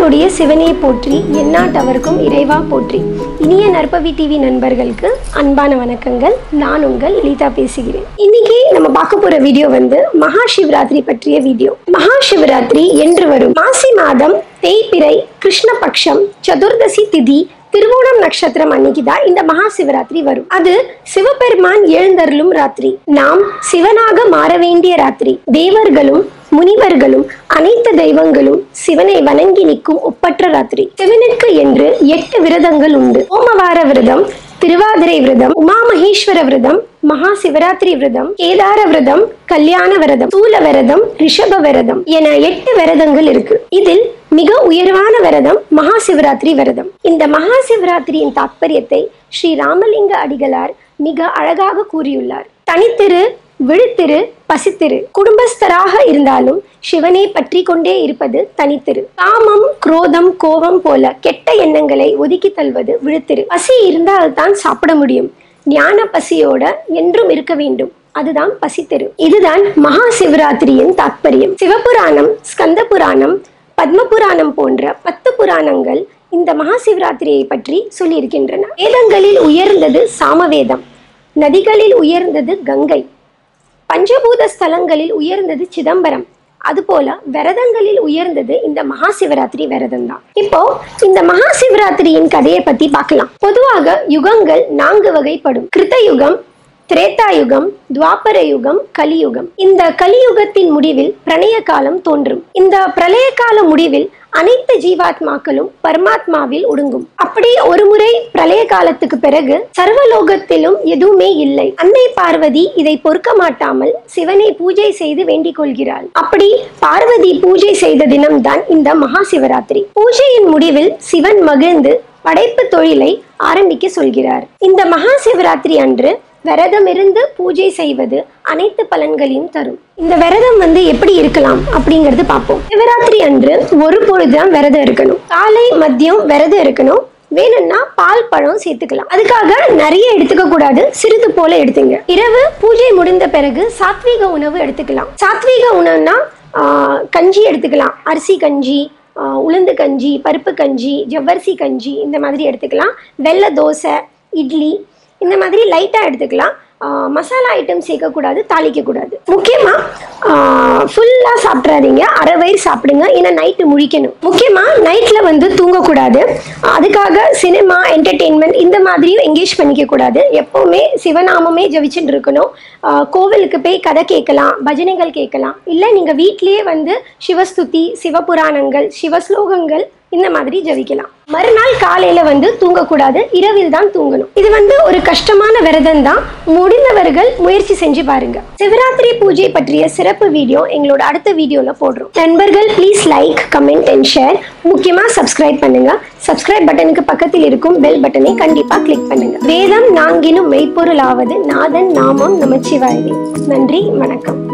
தென்னாடுடைய சிவனே போற்றி எந்நாட்டவருக்கும் இறைவா போற்றி. இனிய நற்பவி டிவி நண்பர்களுக்கு அன்பான வணக்கங்கள். நான் உங்கள் லீதா பேசுகிறேன். இன்னைக்கு நம்ம பார்க்க போற வீடியோ வந்து மகா சிவராத்திரி பற்றிய வீடியோ. மகா சிவராத்திரி என்று வரும். மாசி மாதம் தேய்பிறை கிருஷ்ணபக்ஷம் சதுர்தசி திதி திருவோணம் நட்சத்திரம் அன்னைக்கு தான் இந்த மகா சிவராத்திரி வரும். அது சிவபெருமான் எழுந்தருளும் ராத்திரி. நாம் சிவனாக மாற வேண்டிய ராத்திரி. தேவர்களும் முனிவர்களும் அனைத்து தெய்வங்களும் சிவனை வணங்கி நிற்கும் ஒப்பற்ற ராத்திரி. சிவனுக்கு என்று எட்டு விரதங்கள் உண்டு. ஓமவார விரதம் திருவாதிரை விரதம் உமாமகேஸ்வர விரதம் மகா சிவராத்திரி விரதம் கேதார விரதம் கல்யாண விரதம் சூல விரதம் ரிஷப விரதம் என எட்டு விரதங்கள் இருக்கு. இதில் மிக உயர்வான விரதம் மகா சிவராத்திரி விரதம். இந்த மகா சிவராத்திரியின் தாத்பரியத்தை ஸ்ரீ ராமலிங்க அடிகளார் மிக அழகாக கூறியுள்ளார். தனித்திரு விழுத்திரு பசித்திரு குடும்பஸ்தராக இருந்தாலும் சிவனை பற்றி கொண்டே இருப்பது தனித்திரு. காமம் குரோதம் கோபம் போல கெட்ட எண்ணங்களை ஒதுக்கி தள்ளுவது விழுத்திரு. பசி இருந்தால்தான் சாப்பிட முடியும். ஞான பசியோட என்றும் இருக்க வேண்டும். அதுதான் பசித்தெரு. இதுதான் மகா சிவராத்திரியின் தாத்பரியம். சிவபுராணம் ஸ்கந்த புராணம் பத்ம புராணம் போன்ற பத்து புராணங்கள் இந்த மகா சிவராத்திரியை பற்றி சொல்லியிருக்கின்றன. வேதங்களில் உயர்ந்தது சாமவேதம் நதிகளில் உயர்ந்தது கங்கை பஞ்சபூத ஸ்தலங்களில் உயர்ந்தது சிதம்பரம். அதுபோல விரதங்களில் உயர்ந்தது இந்த மகா சிவராத்திரி விரதம் தான். இப்போ இந்த மகா சிவராத்திரியின் கதையை பத்தி பார்க்கலாம். பொதுவாக யுகங்கள் நான்கு வகைப்படும். கிருத்த யுகம் திரேதாயுகம் துவாபர யுகம் கலியுகம். இந்த கலியுகத்தின் முடிவில் பிரணய காலம் தோன்றும். இந்த பிரளய கால முடிவில் அனைத்து ஜீவாத்மாக்களும் பரமாத்மாவில் ஒடுங்கும். அப்படி ஒரு முறை பிரளய காலத்துக்கு பிறகு சர்வலோகத்திலும் எதுவுமே இல்லை. அன்னை பார்வதி இதை பொறுக்க மாட்டாமல் சிவனை பூஜை செய்து வேண்டிக் கொள்கிறாள். அப்படி பார்வதி பூஜை செய்த தினம்தான் இந்த மகா சிவராத்திரி. பூஜையின் முடிவில் சிவன் மகிழ்ந்து படைப்பு தொழிலை ஆரம்பிக்க சொல்கிறார். இந்த மகா சிவராத்திரி அன்று விரதம் இருந்து பூஜை செய்வது அனைத்து பலன்களையும் தரும். இந்த விரதம் வந்து எப்படி இருக்கலாம் அப்படிங்கறது பார்ப்போம். சிவராத்திரி அன்று ஒரு பொழுதுதான் விரதம் இருக்கணும். காலை மதியம் விரதம் இருக்கணும். வேணும்னா பால் பழம் சேர்த்துக்கலாம். அதுக்காக நிறைய எடுத்துக்க கூடாது. சிறிது போல எடுத்துங்க. இரவு பூஜை முடிந்த பிறகு சாத்வீக உணவு எடுத்துக்கலாம். சாத்வீக உணவுனா கஞ்சி எடுத்துக்கலாம். அரிசி கஞ்சி உளுந்து கஞ்சி பருப்பு கஞ்சி ஜவ்வரிசி கஞ்சி இந்த மாதிரி எடுத்துக்கலாம். வெள்ளை தோசை இட்லி இந்த மாதிரி லைட்டாக எடுத்துக்கலாம். மசாலா ஐட்டம் சேர்க்கக்கூடாது தாளிக்கக்கூடாது. முக்கியமாக ஃபுல்லாக சாப்பிட்றாதீங்க. அரை வயிறு சாப்பிடுங்க. ஏன்னா நைட்டு முழிக்கணும். முக்கியமாக நைட்டில் வந்து தூங்கக்கூடாது. அதுக்காக சினிமா என்டர்டெயின்மெண்ட் இந்த மாதிரியும் எங்கேஜ் பண்ணிக்கக்கூடாது. எப்போவுமே சிவநாமமே ஜபிச்சுட்டு இருக்கணும். கோவிலுக்கு போய் கதை கேட்கலாம் பஜனைகள் கேட்கலாம். இல்லை நீங்கள் வீட்லேயே வந்து சிவஸ்துதி சிவபுராணங்கள் சிவஸ்லோகங்கள் இந்த மாதிரி ஜபிக்கலாம் மறுநாள் காலையில வந்து தூங்கக்கூடாது இரவில் தான் தூங்கணும். இது வந்து ஒரு கஷ்டமான விரதம் தான். முடிந்தவர்கள் முயற்சி செஞ்சு பாருங்க. சிவராத்திரி பூஜை பற்றிய சிறப்பு வீடியோ எங்களோட அடுத்த வீடியோல போடுறோம். நண்பர்கள் please like comment and share முக்கியமா சப்ஸ்கிரைப் பண்ணுங்க. சப்ஸ்கிரைப் பட்டனுக்கு பக்கத்தில் இருக்கும் பெல் பட்டனை கண்டிப்பா கிளிக் பண்ணுங்க. வேதம் நான்கினும் மெய்ப்பொருள் ஆவது நாதன் நாமம் நமச்சிவாயவே நன்றி வணக்கம்.